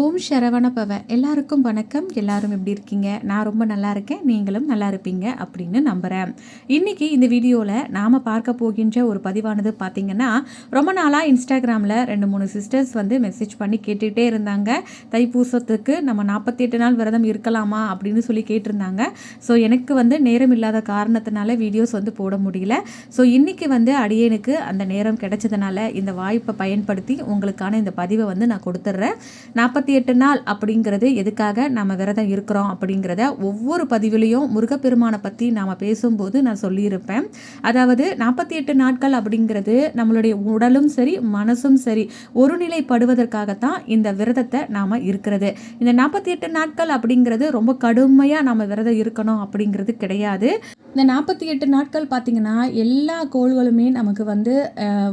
ஓம் சரவணபவ. எல்லாருக்கும் வணக்கம். எல்லாரும் எப்படி இருக்கீங்க? நான் ரொம்ப நல்லா இருக்கேன். நீங்களும் நல்லா இருப்பீங்க அப்படின்னு நம்புகிறேன் இன்றைக்கி இந்த வீடியோவில் நாம் பார்க்க போகின்ற ஒரு பதிவானது பார்த்திங்கன்னா ரொம்ப நாளாக இன்ஸ்டாகிராமில் ரெண்டு மூணு சிஸ்டர்ஸ் வந்து மெசேஜ் பண்ணி கேட்டுகிட்டே இருந்தாங்க. தைப்பூசத்துக்கு நம்ம நாற்பத்தி எட்டு நாள் விரதம் இருக்கலாமா அப்படின்னு சொல்லி கேட்டிருந்தாங்க. ஸோ எனக்கு வந்து நேரம் இல்லாத காரணத்தினால வீடியோஸ் வந்து போட முடியல. ஸோ இன்றைக்கி வந்து அடியேனுக்கு அந்த நேரம் கிடைச்சதுனால இந்த வாய்ப்பை பயன்படுத்தி உங்களுக்கான இந்த பதிவை வந்து நான் கொடுத்துட்றேன் நாற்பத்தி எட்டு நாள் அப்படிங்கிறது எதுக்காக நம்ம விரதம் இருக்கிறோம் அப்படிங்கிறத ஒவ்வொரு பதிவிலையும் முருகப்பெருமானை பற்றி நாம் பேசும்போது நான் சொல்லியிருப்பேன். அதாவது நாற்பத்தி எட்டு நாட்கள் அப்படிங்கிறது நம்மளுடைய உடலும் சரி மனசும் சரி ஒருநிலைப்படுவதற்காகத்தான் இந்த விரதத்தை நாம் இருக்கிறது. இந்த நாற்பத்தி எட்டு நாட்கள் அப்படிங்கிறது ரொம்ப கடுமையாக நம்ம விரதம் இருக்கணும் அப்படிங்கிறது கிடையாது. இந்த நாற்பத்தி எட்டு நாட்கள் பார்த்திங்கன்னா எல்லா கோள்களுமே நமக்கு வந்து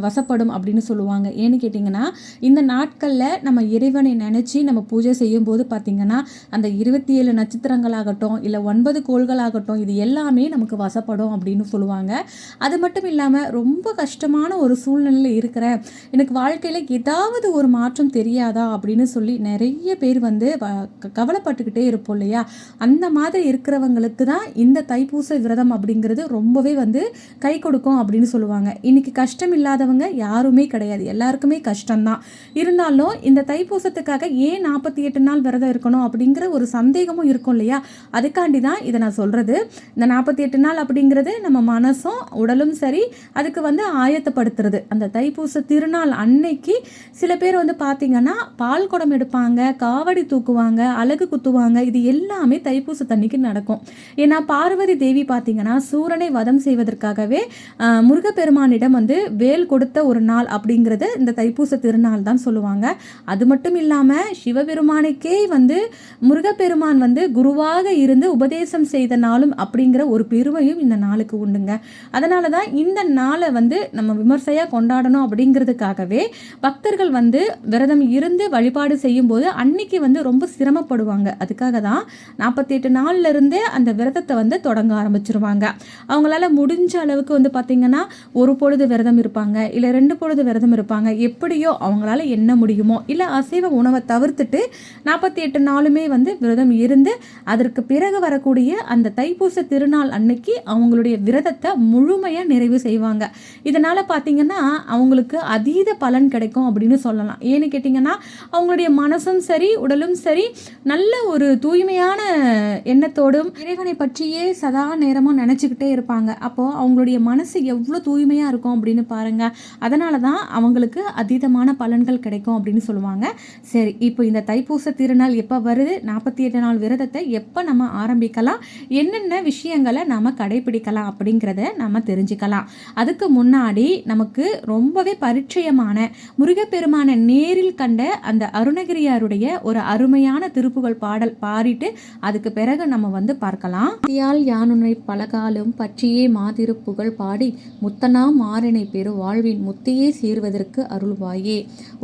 வசப்படும் அப்படின்னு சொல்லுவாங்க. ஏன்னு கேட்டிங்கன்னா இந்த நாட்களில் நம்ம இறைவனை நினச்சி நம்ம பூஜை செய்யும்போது பார்த்திங்கன்னா அந்த இருபத்தி ஏழு நட்சத்திரங்களாகட்டும் இல்லை ஒன்பது கோள்களாகட்டும் இது எல்லாமே நமக்கு வசப்படும் அப்படின்னு சொல்லுவாங்க. அது மட்டும் இல்லாமல் ரொம்ப கஷ்டமான ஒரு சூழ்நிலையில் இருக்கிறேன் எனக்கு வாழ்க்கையில் ஏதாவது ஒரு மாற்றம் தெரியாதா அப்படின்னு சொல்லி நிறைய பேர் வந்து வ- கவலைப்பட்டுக்கிட்டே இருப்போம் இல்லையா? அந்த மாதிரி இருக்கிறவங்களுக்கு தான் இந்த தைப்பூச விரதம் அப்படிங்கிறது ரொம்பவே வந்து கை கொடுக்கும் அப்படின்னு சொல்லுவாங்க. இன்னைக்கு கஷ்டம் இல்லாதவங்க யாருமே கிடையாது. எல்லாருக்குமே கஷ்டம்தான். இருந்தாலும் இந்த தைப்பூசத்துக்காக ஏன் நாற்பத்தி எட்டு நாள் விரதம் இருக்கணும் அப்படிங்கிற ஒரு சந்தேகமும் இருக்கும் இல்லையா? அதுக்காண்டி தான் இதை நான் சொல்கிறது இந்த நாற்பத்தி எட்டு நாள் அப்படிங்கிறது நம்ம மனசும் உடலும் சரி அதுக்கு வந்து ஆயத்தப்படுத்துறது. அந்த தைப்பூச திருநாள் அன்னைக்கு சில பேர் வந்து பார்த்தீங்கன்னா பால் குடம் எடுப்பாங்க காவடி தூக்குவாங்க அழகு குத்துவாங்க. இது எல்லாமே தைப்பூச தண்ணிக்கு நடக்கும். ஏன்னா பார்வதி தேவி பார்த்தீங்கன்னா சூரனை வதம் செய்வதற்காகவே முருகப்பெருமானிடம் வந்து வேல் கொடுத்த ஒரு நாள் அப்படிங்கிறது இந்த தைப்பூச திருநாள் தான் சொல்லுவாங்க. அது மட்டும் இல்லாமல் சிவபெருமானுக்கே வந்து முருகப்பெருமான் வந்து குருவாக இருந்து உபதேசம் செய்த நாளும் அப்படிங்கிற ஒரு பெருமையும் இந்த நாளுக்கு உண்டுங்க. அதனால தான் இந்த நாளை வந்து நம்ம விமர்சையாக கொண்டாடணும் அப்படிங்கிறதுக்காகவே பக்தர்கள் வந்து விரதம் இருந்து வழிபாடு செய்யும்போது அன்னைக்கு வந்து ரொம்ப சிரமப்படுவாங்க. அதுக்காக தான் நாற்பத்தி எட்டு இருந்தே அந்த விரதத்தை வந்து தொடங்க ஆரம்பிச்சிருவாங்க. அவங்களால முடிஞ்ச அளவுக்கு வந்து பார்த்திங்கன்னா ஒரு பொழுது விரதம் இருப்பாங்க இல்லை ரெண்டு பொழுது விரதம் இருப்பாங்க. எப்படியோ அவங்களால என்ன முடியுமோ இல்லை அசைவ உணவை தவிர்த்துட்டு நாற்பத்தி எட்டு நாளுமே வந்து விரதம் இருந்து அதற்கு பிறகு வரக்கூடிய அந்த தைப்பூச திருநாள் அன்னைக்கு அவங்களுடைய விரதத்தை முழுமையாக நிறைவு செய்வாங்க. இதனால் பார்த்தீங்கன்னா அவங்களுக்கு அதீத பலன் கிடைக்கும் அப்படின்னு சொல்லலாம். ஏன்னு கேட்டிங்கன்னா அவங்களுடைய மனசும் சரி உடலும் சரி நல்ல ஒரு தூய்மையான எண்ணத்தோடும் இறைவனை பற்றியே சதா நேரமும் நினச்சிக்கிட்டே இருப்பாங்க. அப்போது அவங்களுடைய மனசு எவ்வளோ தூய்மையாக இருக்கும் அப்படின்னு பாருங்கள் அதனால தான் அவங்களுக்கு அதீதமான பலன்கள் கிடைக்கும் அப்படின்னு சொல்லுவாங்க. சரி இப்போ இந்த தைப்பூச திருநாள் எப்போ வருது? நாற்பத்தி எட்டு நாள் விரதத்தை எப்போ நம்ம ஆரம்பிக்கலாம்? என்னென்ன விஷயங்களை நம்ம கடைபிடிக்கலாம் அப்படிங்கிறத நம்ம தெரிஞ்சுக்கலாம். அதுக்கு முன்னாடி நமக்கு ரொம்பவே பரிச்சயமான முருகப்பெருமான நேரில் கண்ட அந்த அருணகிரியாருடைய ஒரு அருமையான திருப்புகழ் பாடல் பாடிட்டு அதுக்கு பிறகு நம்ம வந்து பார்க்கலாம். தியால் யானுனை பலகாலும் பற்றியே மாதிருப்புகழ் பாடி முத்தனா மாறினை பெரு வாழ்வின் முத்தியே சேர்வதற்கு அருள்வாயே.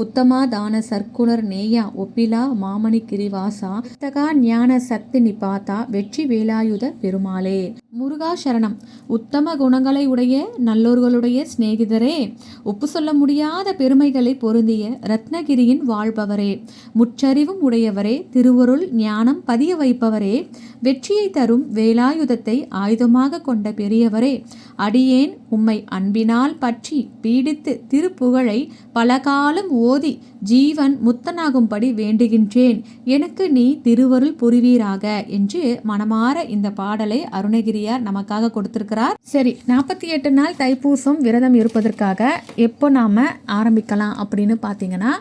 உத்தமா தான சர்க்குணர் நேயா ஒப்பிலா மாமணி கிரிவாசா தகா ஞான சக்தி நிபாத்தா வெற்றி வேலாயுத பெருமாளே. முருகா சரணம். உத்தம குணங்களை உடைய நல்லோர்களுடைய சிநேகிதரே ஒப்பு சொல்ல முடியாத பெருமைகளை பொருந்திய ரத்னகிரியின் வாழ்பவரே முற்றறிவும் உடையவரே திருவருள் ஞானம் பதிய வைப்பவரே வெற்றியை தரும் வேலாயுதத்தை ஆயுதமாக கொண்ட பெரியவரே அடியேன் உம்மை அன்பினால் பற்றி பீடித்து திருப்புகழை பலகாலம் ஓதி ஜீவன் முத்தனாகும்படி வேண்டுகின்றேன். எனக்கு நீ திருவருள் புரிவீராக என்று மனமாற இந்த பாடலை அருணகிரியார் நமக்காக கொடுத்திருக்கிறார். சரி நாற்பத்தி எட்டு நாள் தைப்பூசம் விரதம் இருப்பதற்காக எப்போ நாம ஆரம்பிக்கலாம் அப்படின்னு பார்த்தீங்கன்னா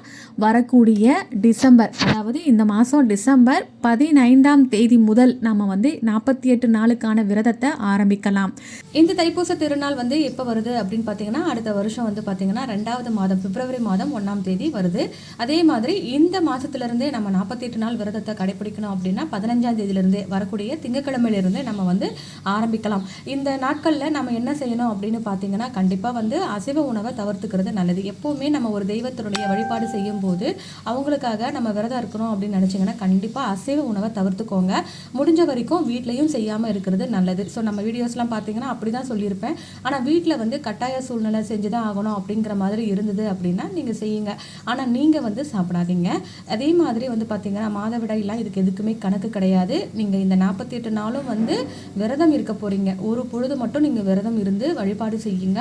வரக்கூடிய டிசம்பர் அதாவது இந்த மாதம் டிசம்பர் பதினைந்தாம் தேதி முதல் நம்ம வந்து நாற்பத்தி எட்டு நாளுக்கான விரதத்தை ஆரம்பிக்கலாம். இந்த தைப்பூச திருநாள் வந்து எப்போ வருது அப்படின்னு பார்த்தீங்கன்னா அடுத்த வருஷம் வந்து பார்த்தீங்கன்னா ரெண்டாவது மாதம் பிப்ரவரி மாதம் ஒன்றாம் தேதி வருது. அதே மாதிரி இந்த மாதத்துலேருந்தே நம்ம நாற்பத்தி எட்டு நாள் விரதத்தை கடைபிடிக்கணும் அப்படின்னா பதினஞ்சாம் தேதியிலேருந்தே வரக்கூடிய திங்கக்கிழமையிலேருந்தே நம்ம வந்து ஆரம்பிக்கலாம். இந்த நாட்களில் நம்ம என்ன செய்யணும் அப்படின்னு பார்த்தீங்கன்னா கண்டிப்பாக வந்து அசைவ உணவை தவிர்த்துக்கிறது நல்லது. எப்போவுமே நம்ம ஒரு தெய்வத்தினுடைய வழிபாடு செய்யும் போது அவங்களுக்காக நம்ம விரதம் இருக்கணும் அப்படின்னு நினச்சிங்கன்னா கண்டிப்பாக அசைவ உணவை தவிர்த்துக்கோங்க. முடிஞ்ச வரைக்கும் வீட்லேயும் செய்யாமல் இருக்கிறது நல்லது. ஸோ நம்ம வீடியோஸ்லாம் பார்த்தீங்கன்னா அப்படி தான் சொல்லியிருப்பேன். ஆனால் வீட்டில் வந்து கட்டாய சூழ்நிலை செஞ்சு தான் ஆகணும் அப்படிங்கிற மாதிரி இருந்தது அப்படின்னா நீங்கள் செய்யுங்க. ஆனால் நீங்கள் வந்து சாப்பிடாதீங்க. அதே மாதிரி வந்து பார்த்திங்கன்னா மாதவிடாயெல்லாம் இதுக்கு எதுக்குமே கணக்கு கிடையாது. நீங்கள் இந்த நாற்பத்தி எட்டு நாளும் வந்து விரதம் இருக்க போகிறீங்க ஒரு பொழுது மட்டும் நீங்கள் விரதம் இருந்து வழிபாடு செய்யுங்க.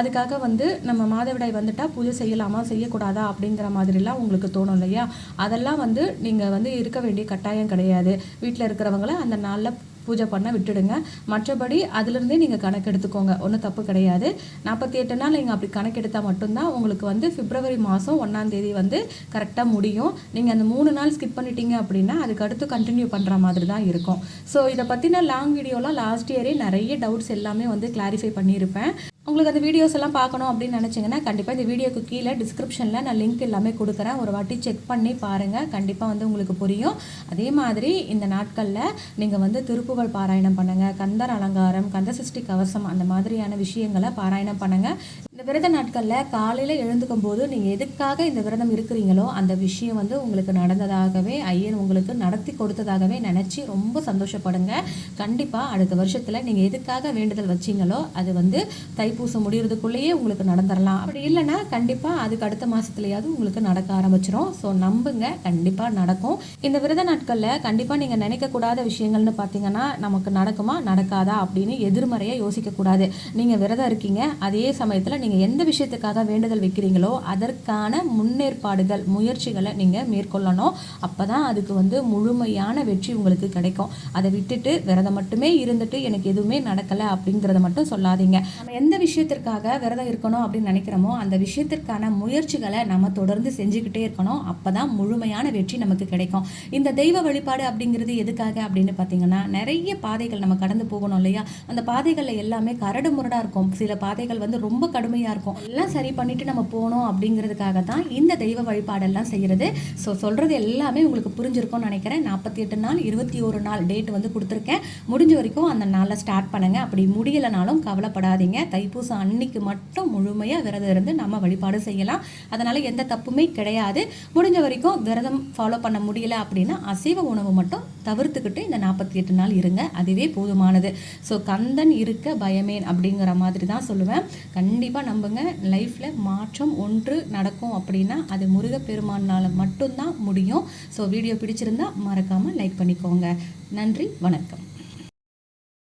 அதுக்காக வந்து நம்ம மாதவிடாய் வந்துட்டால் பூஜை செய்யலாமா செய்யக்கூடாதா அப்படிங்கிற மாதிரிலாம் உங்களுக்கு தோணும் இல்லையா? அதெல்லாம் வந்து நீங்கள் வந்து இருக்க வேண்டிய கட்டாயம் கிடையாது. வீட்டில் இருக்கிறவங்கள அந்த நாளில் பூஜை பண்ண விட்டுடுங்க. மற்றபடி அதுலேருந்தே நீங்கள் கணக்கு எடுத்துக்கோங்க. ஒன்றும் தப்பு கிடையாது. நாற்பத்தி எட்டு நாள் நீங்கள் அப்படி கணக்கெடுத்தால் மட்டும்தான் உங்களுக்கு வந்து பிப்ரவரி மாதம் ஒன்றாந்தேதி வந்து கரெக்டாக முடியும். நீங்கள் அந்த மூணு நாள் ஸ்கிப் பண்ணிட்டீங்க அப்படின்னா அதுக்கு அடுத்து கண்டினியூ பண்ணுற மாதிரி தான் இருக்கும். ஸோ இதை பற்றின லாங் வீடியோலாம் லாஸ்ட் இயரே நிறைய டவுட்ஸ் எல்லாமே வந்து கிளாரிஃபை பண்ணியிருப்பேன். உங்களுக்கு அந்த வீடியோஸ் எல்லாம் பார்க்கணும் அப்படின்னு நினச்சிங்கன்னா கண்டிப்பாக இந்த வீடியோக்கு கீழே டிஸ்கிரிப்ஷனில் நான் லிங்க் எல்லாமே கொடுக்குறேன். ஒரு வாட்டி செக் பண்ணி பாருங்கள் கண்டிப்பாக வந்து உங்களுக்கு புரியும். அதே மாதிரி இந்த நாட்களில் நீங்கள் வந்து திருப்புகழ் பாராயணம் பண்ணுங்கள் கந்தர் அலங்காரம் கந்தசஷ்டி கவசம் அந்த மாதிரியான விஷயங்களை பாராயணம் பண்ணுங்கள் இந்த விரத நாட்களில் காலையில் எழுந்துக்கும் போது நீங்கள் எதுக்காக இந்த விரதம் இருக்கிறீங்களோ அந்த விஷயம் வந்து உங்களுக்கு நடந்ததாகவே ஐயன் உங்களுக்கு நடத்தி கொடுத்ததாகவே நினச்சி ரொம்ப சந்தோஷப்படுங்க. கண்டிப்பாக அடுத்த வருஷத்தில் நீங்கள் எதுக்காக வேண்டுதல் வச்சிங்களோ அது வந்து தை தைப்பூசம் முடிகிறதுக்குள்ளேயே உங்களுக்கு நடந்துடலாம். அப்படி இல்லைன்னா கண்டிப்பாக அதுக்கு அடுத்த மாதத்துலையாவது உங்களுக்கு நடக்க ஆரம்பிச்சிடும் ஸோ நம்புங்க. கண்டிப்பாக நடக்கும். இந்த விரத நாட்களில் கண்டிப்பாக நீங்கள் நினைக்கக்கூடாத விஷயங்கள்னு பார்த்தீங்கன்னா நமக்கு நடக்குமா நடக்காதா அப்படின்னு எதிர்மறையாக யோசிக்கக்கூடாது. நீங்கள் விரதம் இருக்கீங்க. அதே சமயத்தில் நீங்கள் எந்த விஷயத்துக்காக வேண்டுதல் வைக்கிறீங்களோ அதற்கான முன்னேற்பாடுகள் முயற்சிகளை நீங்கள் மேற்கொள்ளணும். அப்போ தான் அதுக்கு வந்து முழுமையான வெற்றி உங்களுக்கு கிடைக்கும். அதை விட்டுட்டு விரதம் மட்டுமே இருந்துட்டு எனக்கு எதுவுமே நடக்கலை அப்படிங்கிறத மட்டும் சொல்லாதீங்க. நம்ம எந்த விஷயத்திற்காக விரதம் இருக்கணும் அப்படின்னு நினைக்கிறோமோ அந்த விஷயத்திற்கான முயற்சிகளை நம்ம தொடர்ந்து செஞ்சுக்கிட்டே இருக்கணும். அப்போ தான் முழுமையான வெற்றி நமக்கு கிடைக்கும். இந்த தெய்வ வழிபாடு அப்படிங்கிறது எதுக்காக அப்படின்னு பார்த்தீங்கன்னா நிறைய பாதைகள் நம்ம கடந்து போகணும் இல்லையா? அந்த பாதைகளில் எல்லாமே கரடு முரடாக இருக்கும். சில பாதைகள் வந்து ரொம்ப கடுமையாக இருக்கும். எல்லாம் சரி பண்ணிட்டு நம்ம போனோம் அப்படிங்கிறதுக்காக தான் இந்த தெய்வ வழிபாடெல்லாம் செய்கிறது ஸோ சொல்கிறது எல்லாமே உங்களுக்கு புரிஞ்சிருக்கும்னு நினைக்கிறேன். நாற்பத்தி எட்டு நாள் இருபத்தி ஒரு நாள் டேட் வந்து கொடுத்துருக்கேன். முடிஞ்ச வரைக்கும் அந்த நாளில் ஸ்டார்ட் பண்ணுங்கள் அப்படி முடியலைனாலும் கவலைப்படாதீங்க. தைப்பு தைப்பூசம் அன்னைக்கு மட்டும் முழுமையாக விரதம் இருந்து நம்ம வழிபாடு செய்யலாம். அதனால் எந்த தப்புமே கிடையாது. முடிஞ்ச வரைக்கும் விரதம் ஃபாலோ பண்ண முடியல அப்படின்னா அசைவ உணவு மட்டும் தவிர்த்துக்கிட்டு இந்த நாற்பத்தி எட்டு நாள் இருங்க. அதுவே போதுமானது. ஸோ கந்தன் இருக்க பயமேன் அப்படிங்கிற மாதிரி தான் சொல்லுவேன். கண்டிப்பாக நம்புங்க. லைஃப்பில் மாற்றம் ஒன்று நடக்கும் அப்படின்னா அது முருகப்பெருமானால் மட்டும்தான் முடியும். ஸோ வீடியோ பிடிச்சிருந்தா மறக்காமல் லைக் பண்ணிக்கோங்க. நன்றி வணக்கம்.